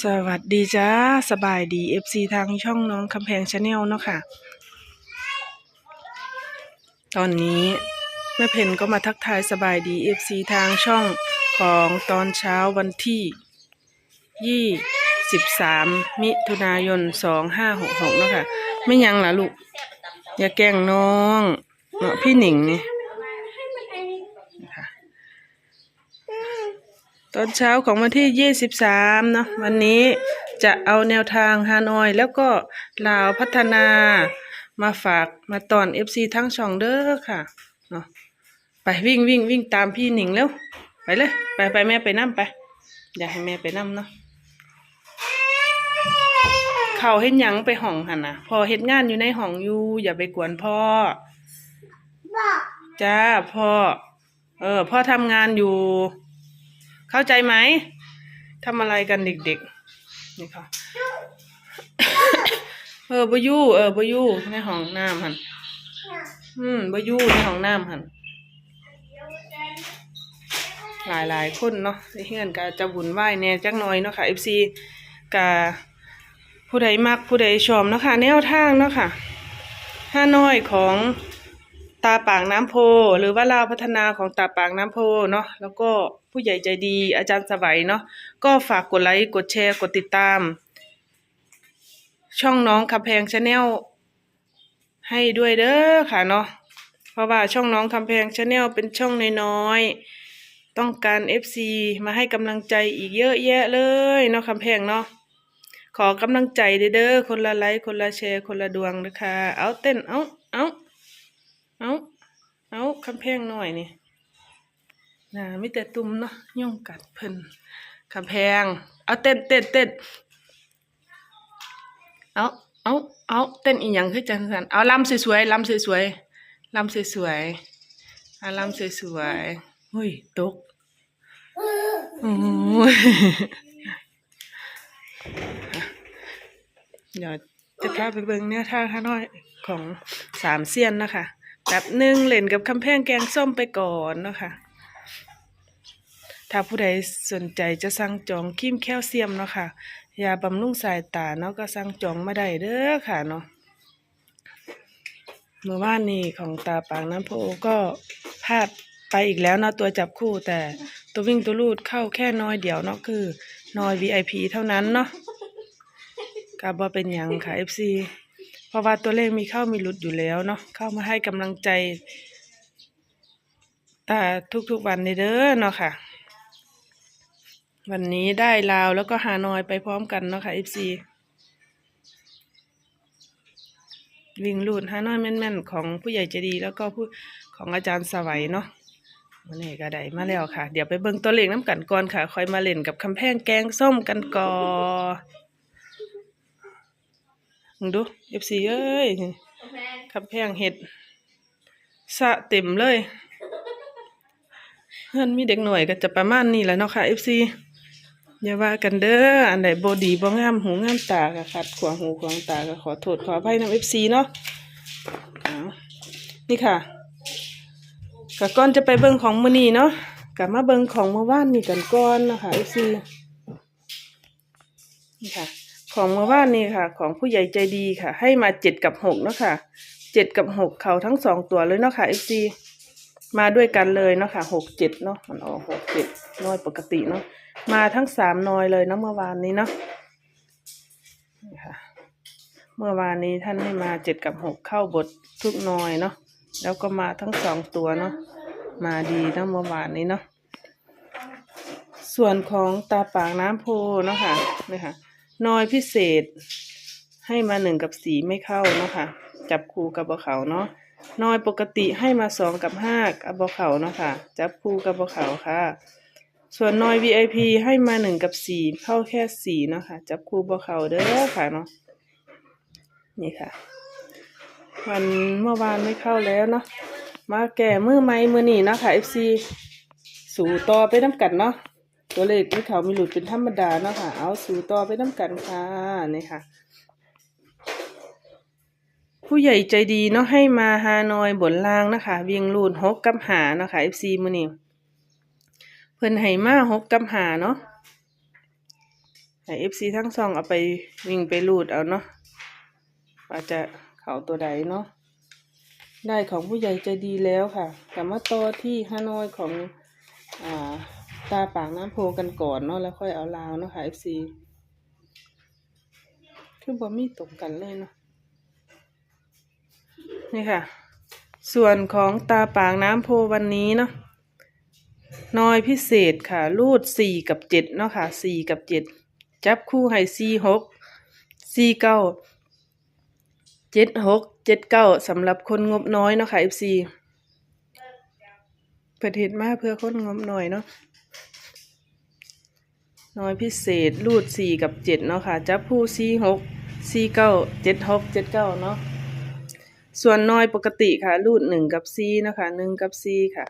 สวัสดีจ้าสบายดี FC ทางช่องน้องคำแพงชาแนลเนาะค่ะ ตอนนี้แม่เพนก็มาทักทายสบายดี FC ทางช่องของตอนเช้าวันที่ยี่สิบสามมิถุนายนสองห้าหกหกเนาะค่ะ ไม่ยังล่ะลูก อย่าแกล้งน้องเนาะพี่หนิงนี่ ตอนเช้าของวันที่ 23 เนาะวันนี้จะเอาแนวทางฮานอยแล้วก็ลาวพัฒนามาฝากมาตอน FC ทั้งช่องเด้อค่ะเนาะไปวิ่งวิ่งวิ่งตามพี่หนิงแล้ว ไปเลย ไปไปแม่ไปนั่ไป อยากให้แม่ไปนั่เนาะเขาเฮ็ดหยังไปห้องหันนะพอเฮ็ดงานอยู่ในห้องอยู่อย่าไปกวนพ่อจ้าพ่อ เออ พ่อทำงานอยู่ เข้าใจไหมทำอะไรกันเด็กๆ นี่ค่ะเออบยู่เออบยู่ในห้องน้ำหันอืมบยู่ในห้องน้ำหันหลายหลายๆคนเนาะที่เฮือนก็จะวุ่นวายแน่จักหน่อยเนาะค่ะ FC กาผู้ใดมักผู้ใดชอบเนาะค่ะแนวทางเนาะค่ะห้าน้อยของ ตาปากน้ำโพ หรือว่าลาวพัฒนาของตาปากน้ำโพเนาะแล้วก็ผู้ใหญ่ใจดีอาจารย์สวัยเนาะก็ฝากกดไลค์กดแชร์กดติดตาม ช่องน้องคำแพงชาแนลให้ด้วยเด้อค่ะเนาะเพราะว่าช่องน้องคำแพงชาแนลเป็นช่องน้อยๆต้องการ FC มาให้กำลังใจอีกเยอะแยะเลยเนาะคำแพงเนาะขอกำลังใจเด้อเด้อคนละไลค์คนละแชร์คนละดวงนะคะเอาเต้นเอาเอา เอาเอาคำแพงหน่อยนี่น่ะมีแต่ตุ่มเนาะย่องกัดเพิ่นคำแพง เอาเต้นเต้นเต้นเอาเอาเอาเต้นอีหยังคือจังสันเอาลำสวยๆลำสวยๆลำสวยๆเอาลำสวยๆเฮ้ยตกโอ้ยเดี๋ยวจะพาไปเบิ่งเนี่ยท่าข้าน้อยของสามเซียนนะคะ แบบหนึ่งเล่นกับคำแพงแกงส้มไปก่อนเนาะคะถ้าผู้ใดสนใจจะสั่งจองครีมแคลเซียมเนาะค่ะ ยาบำรุงสายตาเนาะก็สั่งจองมาได้เด้อค่ะเนาะ เมื่อวานนี้ของตาปางน้ำโพก็พลาดไปอีกแล้วเนาะตัวจับคู่แต่ตัววิ่งตัวลูดเข้าแค่น้อยเดียวเนาะคือน้อย VIP เท่านั้นเนาะก็บ่เป็นยังค่ะ FC ราะว่าตัวเลขมีเข้ามีหลุดอยู่แล้วเนาะเข้ามาให้กำลังใจตาทุกๆวันเลยเด้อเนาะค่ะ วันนี้ได้ลาวแล้วก็ฮานอยไปพร้อมกันเนาะค่ะ FC วิ่งลูดฮานอยแม่นๆ ของผู้ใหญ่ใจดีแล้วก็ผู้ของอาจารย์สวัยเนาะวันนี้ก็ได้มาแล้วค่ะ เดี๋ยวไปเบิ่งตัวเลขน้ำกันก่อนค่ะค่อยมาเล่นกับคำแพงแกงส้มกันก่อน มึงดู FC เอ้ยคำแพงเห็ดสะเต็มเลยเพื่อนมีเด็กหน่อยก็จะประมาณนี้แหล้วเนาะค่ะ FC อย่าว่ากันเด้ออันใดบ่ดีบ่งามหูงามตาก็ขัดขวางหูขวางตาก็ขอโทษขออภัยนำ FC เนาะนี่ค่ะก็ก่อนจะไปเบิ่งของมือนีเนาะก็มาเบิ่งของเมื่อวานนี่กันก่อนเนาะค่ะ FC นี่ค่ะ ของเมื่อวานนี่ค่ะ ของผู้ใหญ่ใจดีค่ะ ให้มาเจ็ดกับหกเนาะค่ะเจ็ดกับหกเขาทั้งสองตัวเลยเนาะค่ะ FC มาด้วยกันเลยเนาะค่ะหกเจ็ดเนาะมันออกหกเจ็ดน้อยปกติเนาะมาทั้งสามน้อยเลยเนาะเมื่อวานนี้เนาะค่ะเมื่อวานนี้ท่านให้มาเจ็ดกับหกเข้าบททุกน้อยเนาะแล้วก็มาทั้งสองตัวเนาะมาดีเนาะเมื่อวานนี้เนาะส่วนของตาปากน้ำโพเนาะค่ะนี่ค่ะ นอยพิเศษ ให้มาหนึ่งกับสีไม่เข้าเนาะค่ะ จับคู่กับบะเขาเนาะนอยปกติให้มาสองกับห้ากับบะเขาเนาะค่ะ จับคู่กับบะเขาค่ะ ส่วนนอย VIP ให้มาหนึ่งกับสี่เข้าแค่สี่เนาะค่ะ จับคู่บ่เขาเด้อค่ะเนาะนี่ค่ะ วันเมื่อวานไม่เข้าแล้วเนาะมาแก่มือไม้มือนี่เนาะค่ะ FC สู่ต่อไปน้ำกันเนาะ ตัวเลขที่เขามีหลุดเป็นธรรมดาเนาะค่ะ เอาสู่ต่อไปน้ำกันค่ะนี่ค่ะ ผู้ใหญ่ใจดีเนาะให้มาฮานอยบนล่างนะคะเวียงลูนหกกับหาเนาะค่ะ FC มือนี่เพิ่นให้มาหกกับหาเนาะให้ FC ทั้งสองเอาไปวิ่งไปรูดเอาเนาะว่าจจะเข้าตัวใดเนาะได้ของผู้ใหญ่ใจดีแล้วค่ะกลับมาต่อที่ฮานอยของอ่าาปากน้ำโพกันก่อนเนาะแล้วค่อยเอาลาวเนาะค่ะ FC คือบ่มีตรงกันเลยเนาะนี่ค่ะ ส่วนของตาปากน้ำโพวันนี้เนาะน้อยพิเศษค่ะ รูดสี่กับเจ็ดเนาะค่ะสี่กับเจ็ดจับคู่ให้สี่หกสี่เก้าเจ็ดหกเจ็ดเก้าสำหรับคนงบน้อยเนาะค่ะ FC เปิดเหตุมาเพื่อคนงบหน้อยเนาะ น้อยพิเศษรูดสี่กับเจ็ดเนาะค่ะ จับคู่สี่หกสี่เก้าเจ็ดหกเจ็ดเก้าเนาะ ส่วนน้อยปกติค่ะ รูดหนึ่งกับซีนะคะหนึ่งกับซีค่ะ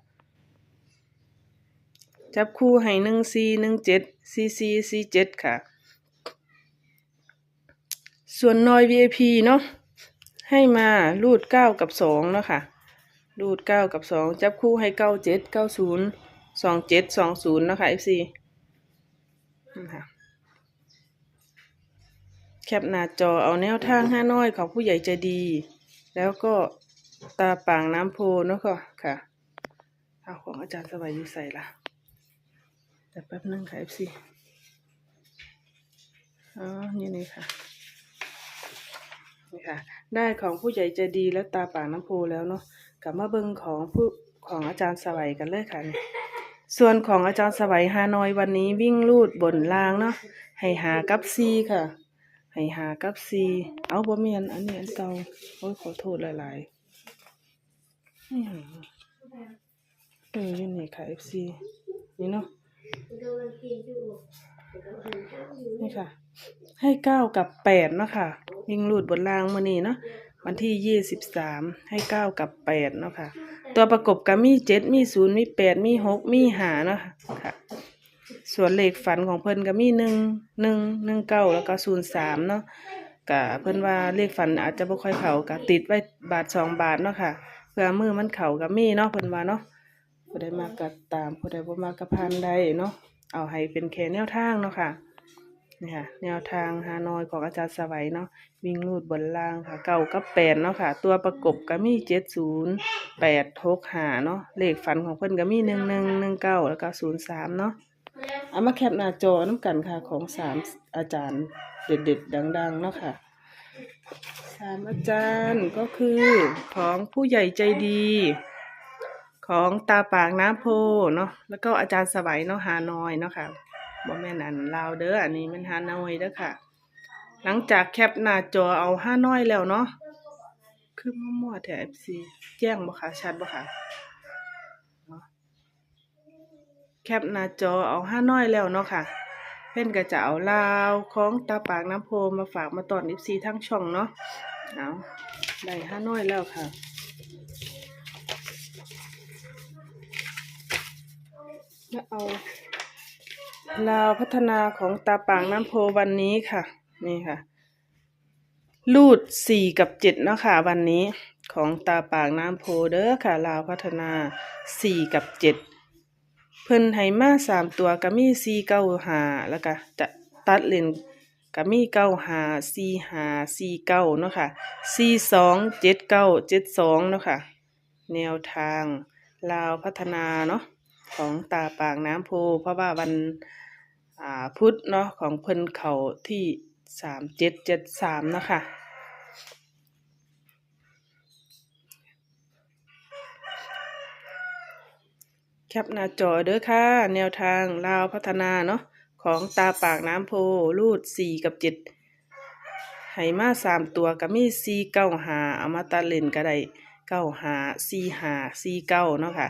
จับคู่ให้หนึ่งซีหนึ่งเจ็ดซีซีซีเจ็ดค่ะ ส่วนน้อย VIP เนาะ ให้มารูดเก้ากับสองเนาะค่ะ รูดเก้ากับสองจับคู่ให้เก้าเจ็ดเก้าศูนย์สองเจ็ดสองศูนย์นะคะ FC นะ คะแคปหน้าจอเอาแนวทางห้าน้อยของผู้ใหญ่ใจดี แล้วก็ตาป่างน้ำโพเนาะค่ะค่ะเอาของอาจารย์สบายอยู่ใส่ละแต่แป๊บนึงค่ะ FC อ๋อนี่นี่ค่ะนี่ค่ะ ได้ของผู้ใหญ่ใจดีและตาป่างน้ำโพแล้วเนาะกลับมาเบิ่งของผู้ของอาจารย์สวัยกันเลยค่ะนี่ ส่วนของอาจารย์สวัยฮานอยวันนี้วิ่งลูดบนล่างเนาะให้หากับซีค่ะ ให้หากับซีเอาบ่แม่นอันนี้อันเก่าโอ้ยขอโทษหลายๆนี่หยังเออยู่นี่ค่ะ FC นี่เนาะนี่ค่ะ ให้เก้ากับแปดเนาะค่ะ วิ่งลูดบนล่างมื่อนี้เนาะ วันที่ยี่สิบสามให้เก้ากับแปดเนาะค่ะ ตัวประกบกับมีเจ็ดมีศูนย์มีแปดมีหกมีหาเนาะค่ะ ส่วนเลขฝันของเพิ่นก็มีหนึ่งหนึ่งหนึ่งเก้าแล้วก็ศูนย์สามเนาะกะเพิ่นว่าเลขฝันอาจจะบ่ค่อยเข้ากะติดไว้บาทสองบาทเนาะค่ะ เพื่อมือมันเข้ากับมีเนาะเพิ่นว่าเนาะผู้ใดมากก็ตามผู้ใดบ่มากก็ผ่านได้เนาะเอาให้เป็นแค่แนวทางเนาะค่ะ นี่ค่ะแนวทางฮานอยของอาจารย์สวัยเนาะวิ่งรูดบนล่างค่ะ เก้ากับแปดเนาะค่ะ ตัวประกบก็มีเจ็ดศูนย์แปดหกหาเนาะเลขฝันของเพิ่นก็มีหนึ่งหนึ่งหนึ่งเก้าแล้วก็ศูนย์สามเนาะเอามาแคปหน้าจอน้ำกันค่ะของสามอาจารย์เด็ดๆดังๆเนาะค่ะสามอาจารย์ก็คือของผู้ใหญ่ใจดี ของตาปากน้ำโพเนาะแล้วก็อาจารย์สวัยเนาะฮานอยเนาะค่ะ บ่แม่นอันลาวเด้ออันนี้มันฮานอยเด้อค่ะ หลังจากแคปหน้าจอเอาห้าน้อยแล้วเนาะคือมั่วๆแถบ FC แจ้งบ่คะชัดบ่คะเนาะแคปหน้าจอเอาห้าน้อยแล้วเนาะค่ะ เพ่นก็จะเอาลาวของตาปากน้ำโพมาฝากมาตอน FC ทั้งช่องเนาะเอาได้ห้าน้อยแล้วค่ะแล้วเอา ลาวพัฒนาของตาปางน้ำโพวันนี้ค่ะ นี่ค่ะ รูดสี่กับเจ็ดเนาะค่ะวันนี้ของตาปางน้ำโพเด้อค่ะ ลาวพัฒนาสี่กับเจ็ดเพิ่นให้มาสามตัวก็มีสี่เก้าหาแล้วก็จะตัดเลนก็มีเก้าหาสี่หาสี่เก้าเนาะค่ะสี่สองเจ็ดเก้าเจ็ดสองเนาะค่ะ แนวทางลาวพัฒนาเนาะของตาปางน้ำโพเพราะว่าวัน อ่าพุทธเนาะของเพิ่นเขาที่สามเจ็ดเจ็ดสามนะคะแคปหน้าจอเด้อค่ะ แนวทางลาวพัฒนาเนาะของตาปากน้ำโพรูดสี่กับเจ็ดให้มาสามตัวก็มีสี่เก้าหาเอามาตัดเลนก็ได้เก้าหาสี่หาสี่เก้าเนาะค่ะ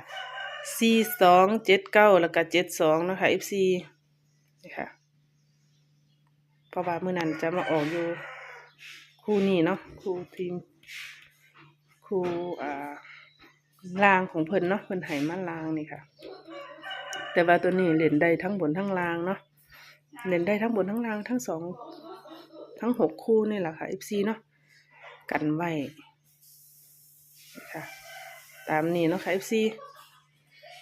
สี่สองเจ็ดเก้าแล้วก็เจ็ดสองเนาะค่ะ FC ค่ะเพราะว่ามื่อนั้นจะมาออกอยู่คู่นี้เนาะคู่ทีมคู่อ่าลางของเพิ่นเนาะเพิ่นให้มาลางนี่ค่ะ แต่ว่าตัวนี้เล่นได้ทั้งบนทั้งลางเนาะเล่นได้ทั้งบนทั้งลางทั้งสองทั้งหกคู่นี่แหละค่ะ FC เนาะกันไว้ค่ะ ตามนี้เนาะค่ะ FC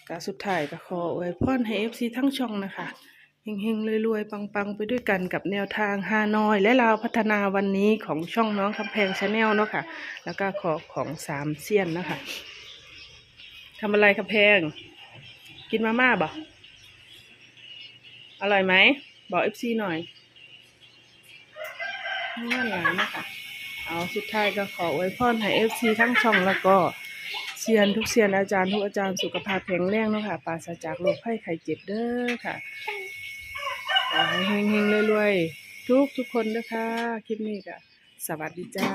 กาสุดท้ายก็ขออวยพรให้ FC ทั้งช่องนะคะ เฮงๆรวยๆ ปังๆ ไปด้วยกันกับแนวทางฮานอย และลาวพัฒนาวันนี้ของช่องน้องคำแพงชาแนลเนาะค่ะ แล้วก็ขอของสามเซียนนะคะทำอะไรคำแพง กินมาม่าบ่อร่อยไหม บอกเอฟซีหน่อยนี่หลายนะคะเอาสุดท้ายก็ขออวยพรให้เอฟซีทั้งช่องแล้วก็เซียนทุกเซียนอาจารย์ทุกอาจารย์สุขภาพแข็งแรงเนาะค่ะปราศจากโรคภัยไข้เจ็บเด้อค่ะ ขอให้เฮงๆรวยๆทุกทุกคนนะคะคลิปนี้ก็สวัสดีจ้า